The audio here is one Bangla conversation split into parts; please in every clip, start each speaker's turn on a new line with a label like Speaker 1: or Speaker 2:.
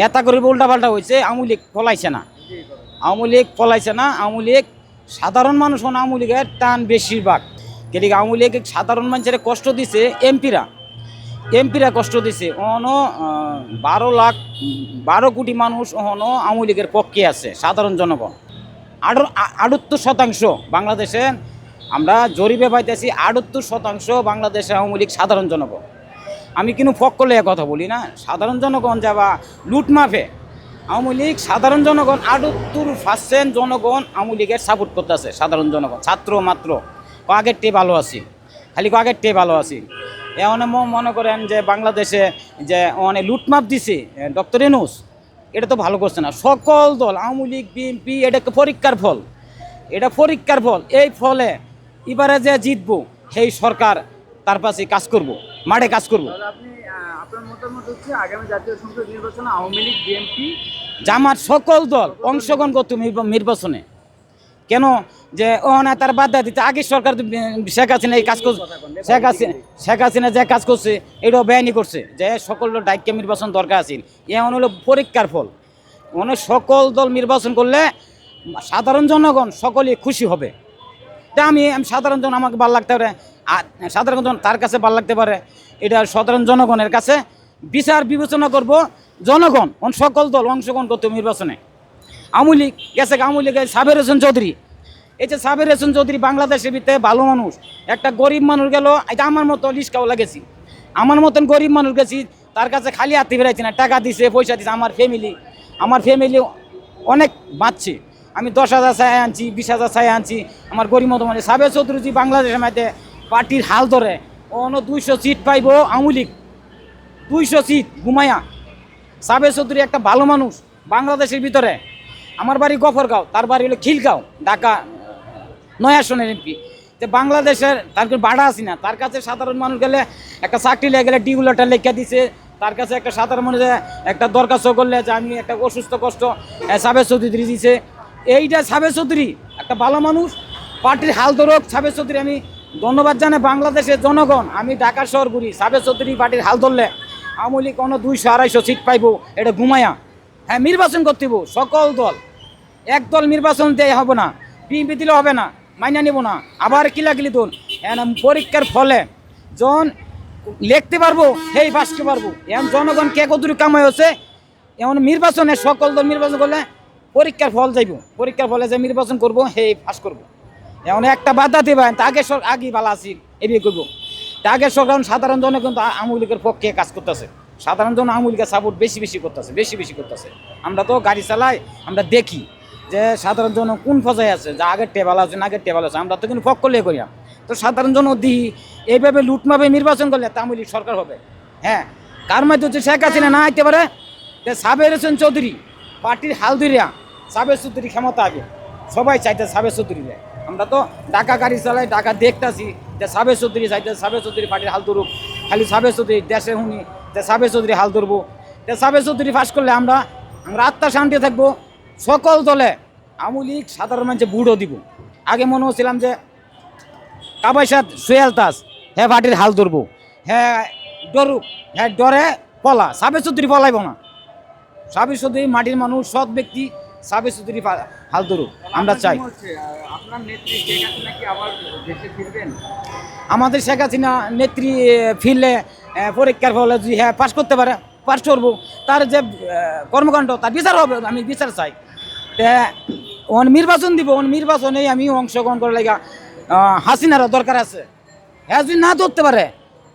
Speaker 1: নেতা করে উল্টাপাল্টা হয়েছে আওয়ামী লীগ পলাইছে না। আওয়ামী লীগ পলাইছে না, আওয়ামী লীগ সাধারণ মানুষ হন আওয়ামী লীগের টান বেশিরভাগ। কেলি আওয়ামী লীগ সাধারণ মানুষের কষ্ট দিছে এমপিরা। এমপিরা কষ্ট দিছে। অহনো বারো লাখ, বারো কোটি মানুষ অহনো আওয়ামী লীগের পক্ষে আছে, সাধারণ জনগণ। আট আটাত্তর শতাংশ বাংলাদেশে আমরা জরিপে পাইতেছি, আটাত্তর শতাংশ বাংলাদেশে আওয়ামী লীগ সাধারণ জনগণ। আমি কিন্তু ফক্কলে কথা বলি না। সাধারণ জনগণ যাবা লুটমাফে আওয়ামী লীগ, সাধারণ জনগণ, আটাত্তর পার্সেন্ট জনগণ আওয়ামী লীগের সাপোর্ট করতেছে, সাধারণ জনগণ, ছাত্র মাত্র। আগের টে ভালো আছি, খালি আগের টে ভালো আছি। এমন মনে করেন যে বাংলাদেশে যে অনেক লুটমাপ দিছে ডক্টর এনুস এটা তো ভালো করছে না। সকল দল, আওয়ামী লীগ, বিএনপি এটা পরীক্ষার ফল। এটা পরীক্ষার ফল। এই ফলে এবারে যে জিতবো, সেই সরকার তার পাশে কাজ করব মাঠে কাজ করব। জামাত সকল দল অংশগ্রহণ করতো নির্বাচনে। কেন যে ও না তার বাধা দিতে আগে সরকার শেখ হাসিনা এই কাজ করছে। শেখ হাসিনা শেখ হাসিনা যে কাজ করছে এটাও বেআইনি করছে। যে সকল ডাইক্য নির্বাচন দরকার আছে। এমন হলো পরীক্ষার ফল। মানে সকল দল নির্বাচন করলে সাধারণ জনগণ সকলেই খুশি হবে। তা আমি সাধারণ জন আমাকে ভালো লাগতে পারে। সাধারণ তার কাছে ভালো লাগতে পারে। এটা সাধারণ জনগণের কাছে বিচার বিবেচনা করব। জনগণ সকল দল অংশগ্রহণ করতে নির্বাচনে। আওয়ামী লীগ গেছে আওয়ামী লীগের সাবের হোসেন চৌধুরী। এই যে সাবের হোসেন চৌধুরী বাংলাদেশের ভিতরে ভালো মানুষ, একটা গরিব মানুষ গেল, এটা আমার মতো লিস্কাও লাগেছি। আমার মতন গরিব মানুষ গেছি, তার কাছে খালি হাতে বেড়াইছি না, টাকা দিছে, পয়সা দিছে, আমার ফ্যামিলি আমার ফ্যামিলি অনেক বাঁচছে। আমি দশ হাজার চাই আনছি, বিশ হাজার চাই আনছি। আমার গরিব মতো মানে সাবের চৌধুরী বাংলাদেশের মধ্যে পার্টির হাল ধরে। অন্য দুইশো সিট পাইব আওয়ামী লীগ। দুইশো সিট ঘুমাইয়া সাবের চৌধুরী একটা ভালো মানুষ বাংলাদেশের ভিতরে। আমার বাড়ি গফরগাঁও, তার বাড়ি হলো খিলগাঁও, ঢাকা, নয় আসনের এমপি। যে বাংলাদেশের তার কোনো বাড়া আছি না? তার কাছে সাধারণ মানুষ গেলে একটা চাকরি লেগে গেলে ডিগুলারটা লেখা দিছে। তার কাছে একটা সাধারণ মানুষ একটা দরখাস্ত করলে যে আমি একটা অসুস্থ, কষ্ট সাবের চৌধুরী দিছে। এইটা সাবের চৌধুরী, একটা ভালো মানুষ। পার্টির হাল ধরক সাবের চৌধুরী আমি ধন্যবাদ জানাই বাংলাদেশের জনগণ। আমি ঢাকা শহর ঘুরি সাবে চৌধুরী পার্টির হাল ধরলে আওয়ামী লীগ কোনো দুইশো আড়াইশো সিট পাইবো এটা ঘুমায়া। হ্যাঁ নির্বাচন করতে হইবো, সকল দল। এক দল নির্বাচন দেয় হবে না বিএনপি দিলে হবে না মাইনা নিব না আবার কিলাকিলি দল এখন পরীক্ষার ফলে জন লিখতে পারব সেই বাঁচতে পারব। এখন জনগণ কে কতটুকু কামাই হচ্ছে এমন নির্বাচনে সকল দল নির্বাচন করলে পরীক্ষার ফল যাইব। পরীক্ষার ফলে যে নির্বাচন করব সেই পাস করব। এমন একটা বাধা দেবেন আগে আগে ভালো আছি এবিয়ে করব আগে সরকার সাধারণ জনে কিন্তু আওয়ামী লীগের পক্ষে কাজ করতেছে। সাধারণ জন আওয়ামী লীগের সাপোর্ট বেশি বেশি করতেছে, বেশি বেশি করতেছে। আমরা তো গাড়ি চালাই, আমরা দেখি যে সাধারণ জন কোন পর্যায়ে আছে, যে আগের টেবাল আছে না আগের টেবাল আছে, আমরা তো কিন্তু পক্ষ লিয়ে করি তো সাধারণ জন দিই এইভাবে লুটমাপে নির্বাচন করলে তা আওয়ামী সরকার হবে। হ্যাঁ কার মধ্যে হচ্ছে শেখ হাসিনা না আইতে পারে? যে সাবের হোসেন চৌধুরী, পার্টির হালদিরিয়া সাবের চৌধুরী ক্ষমতা আগে, সবাই চাইতে সাবের চৌধুরী আমরা তো ঢাকা গাড়ি চালাই, ঢাকা দেখতাছি যে সাবের চৌধুরী চাইতে সাবে চৌধুরী পার্টির হাল ধরুক। খালি সাবে চৌধুরী দেশে শুনি যে সাবের চৌধুরী হাল ধরবো। যে সাবের চৌধুরী ফাঁস করলে আমরা আমরা আত্মা শান্তি থাকব। সকল দলে আওয়ামী লীগ সাধারণ মানুষে বুড়ো দিব। আগে মনে হচ্ছিলাম যে কাবাইসাদ সোহেল তাস হ্যাঁ পার্টির হাল ধরবো। হ্যাঁ ডরুক হ্যাঁ ডরে পলা সাবে চৌধুরী পলাইব না। সাবে চৌধুরী মাটির মানুষ, সৎ ব্যক্তি সাবে চৌধুরী হাল ধরুক আমরা চাই। আমাদের শেখ হাসিনা নেত্রী ফিরলে পরীক্ষার ফলে যদি হ্যাঁ পাস করতে পারে পাশ করব। তার যে কর্মকাণ্ড তার বিচার হবে আমি বিচার চাই। ওন নির্বাচন দিব ওন নির্বাচনে আমি অংশগ্রহণ করে লাগা হাসিনারও দরকার আছে। হ্যাঁ যদি না ধরতে পারে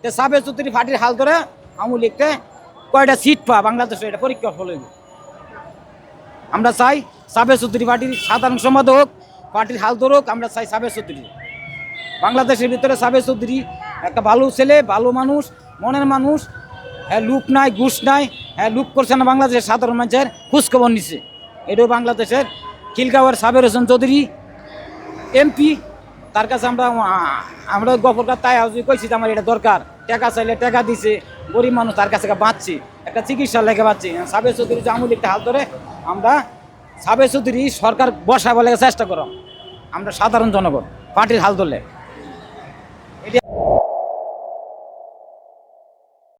Speaker 1: তে সাবের চৌধুরী পার্টির হাল ধরে আওয়ামী লীগকে কয়টা সিট পা বাংলাদেশে এটা পরীক্ষা ফল। আমরা চাই সাবের চৌধুরী পার্টির সাধারণ সম্পাদক, পার্টির হাল ধরুক, আমরা চাই সাবের চৌধুরী। বাংলাদেশের ভিতরে সাবের চৌধুরী একটা ভালো ছেলে, ভালো মানুষ, মনের মানুষ হ্যাঁ লুক নাই, ঘুষ নাই হ্যাঁ লুক করছে না বাংলাদেশের সাধারণ মানুষের খোঁজখবর নিছে। এটাও বাংলাদেশের খিলগাঁওয়ের সাবের হোসেন চৌধুরী, এমপি, তার কাছে আমরা আমরা গফরকার তাই আজকে কইছি যে আমার এটা দরকার। টাকা চাইলে টাকা দিছে, গরিব মানুষ তার কাছে বাঁচছি, একটা চিকিৎসা লেগে বাঁচছি। সাবের চৌধুরী যে আমুল একটা হাল ধরে আমরা সাবে সরকার বসা বলে চেষ্টা করো। আমরা সাধারণ জনগণ পার্টির হাল ধরলে।